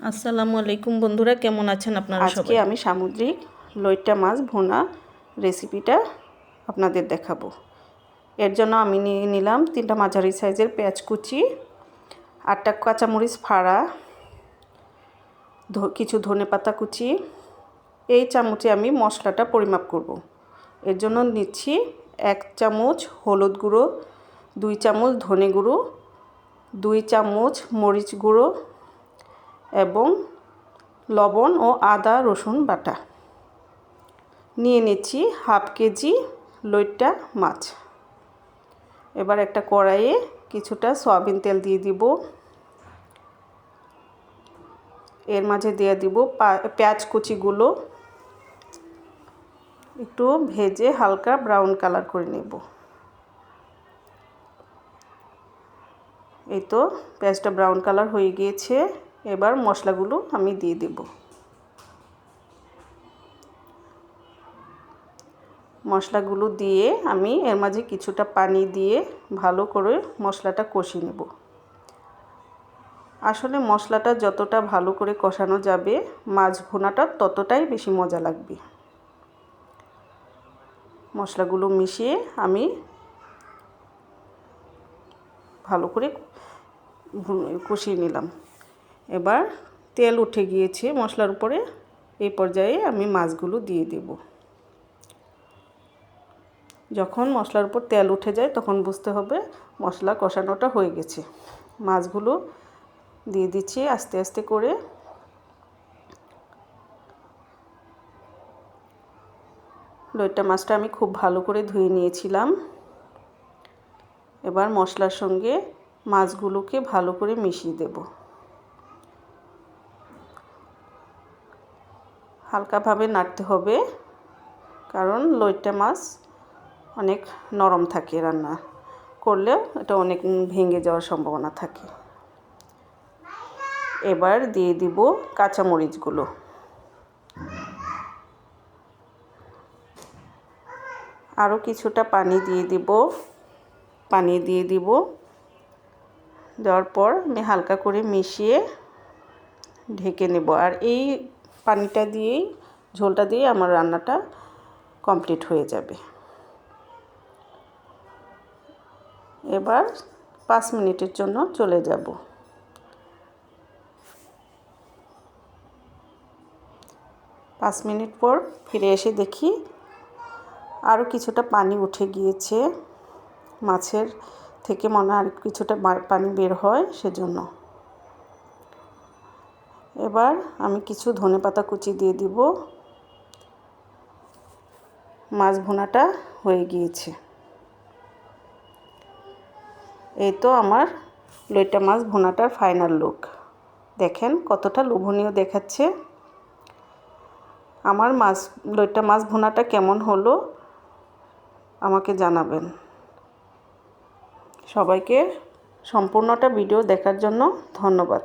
আসসালামু আলাইকুম বন্ধুরা কেমন আছেন আপনারা আজকে আমি সামুদ্রিক লইট্টা মাছ ভুনা রেসিপিটা আপনাদের দেখাবো। এর জন্য আমি নিয়ে নিলাম তিনটা মাঝারি সাইজের পেঁয়াজ কুচি আটটা কাঁচামরিচ ফাড়া ধ- কিছু ধনে পাতা কুচি। এই চামচে আমি মশলাটা পরিমাপ করব। এর জন্য নিচ্ছি এক চামচ হলুদ গুঁড়ো দুই চামচ ধনে গুঁড়ো দুই চামচ মরিচ গুঁড়ো এবং লবণ ও আদা, রসুন বাটা। নিয়ে নিচ্ছি হাফ কেজি লইট্টা মাছ। এবার একটা কড়াইয়ে কিছুটা সয়াবিন তেল দিয়ে দিব। এর মাঝে দিয়ে দিব পেঁয়াজ কুচিগুলো। একটু ভেজে হালকা ব্রাউন কালার করে নেব। এই তো পেঁয়াজটা ব্রাউন কালার হয়ে গিয়েছে। এবার মশলাগুলো আমি দিয়ে দেব। মশলাগুলো দিয়ে আমি এর মাঝে কিছুটা পানি দিয়ে ভালো করে মশলাটা কষিয়ে নেব। আসলে মশলাটা যতটা ভালো করে কষানো যাবে, মাছ ভুনাটা ততটাই বেশি মজা লাগবে। মশলাগুলো মিশিয়ে আমি ভালো করে কষিয়ে নিলাম। এবার তেল উঠে গিয়েছে মশলার উপরে। এই পর্যায়ে আমি মাছগুলো দিয়ে দেব। যখন মশলার উপর তেল উঠে যায় তখন বুঝতে হবে মশলা কষানোটা হয়ে গেছে। মাছগুলো দিয়ে দিচ্ছি আস্তে আস্তে করে। লইট্টা মাছটা আমি খুব ভালো করে ধুয়ে নিয়েছিলাম। এবার মশলার সঙ্গে মাছগুলোকে ভালো করে মিশিয়ে দেব। হালকাভাবে নাড়তে হবে, কারণ লইট্টা মাছ অনেক নরম থাকে রান্না করলে, এটা অনেক ভেঙে যাওয়ার সম্ভাবনা থাকে। এবার দিয়ে দিব কাঁচামরিচগুলো। আরও কিছুটা পানি দিয়ে দিব, পানি দিয়ে দিব। দেওয়ার পর আমি হালকা করে মিশিয়ে ঢেকে নেব। আর এই পানিটা দিয়েই, ঝোলটা দিয়ে আমার রান্নাটা কমপ্লিট হয়ে যাবে। এবার পাঁচ মিনিটের জন্য চলে যাব। পাঁচ মিনিট পর ফিরে এসে দেখি আরও কিছুটা পানি উঠে গিয়েছে। মাছের থেকে মনে হয় আর কিছুটা পানি বের হয় সেজন্য। এবার আমি কিছু ধনে পাতা কুচি দিয়ে দিব। মাছ ভুনাটা হয়ে গিয়েছে। এই তো আমার লইটা মাছ ভুনাটার ফাইনাল লুক দেখেন কতটা লোভনীয় দেখাচ্ছে। আমার মাছ, লইটা মাছ ভুনাটা কেমন হলো আমাকে জানাবেন। সবাইকে সম্পূর্ণটা ভিডিও দেখার জন্য ধন্যবাদ।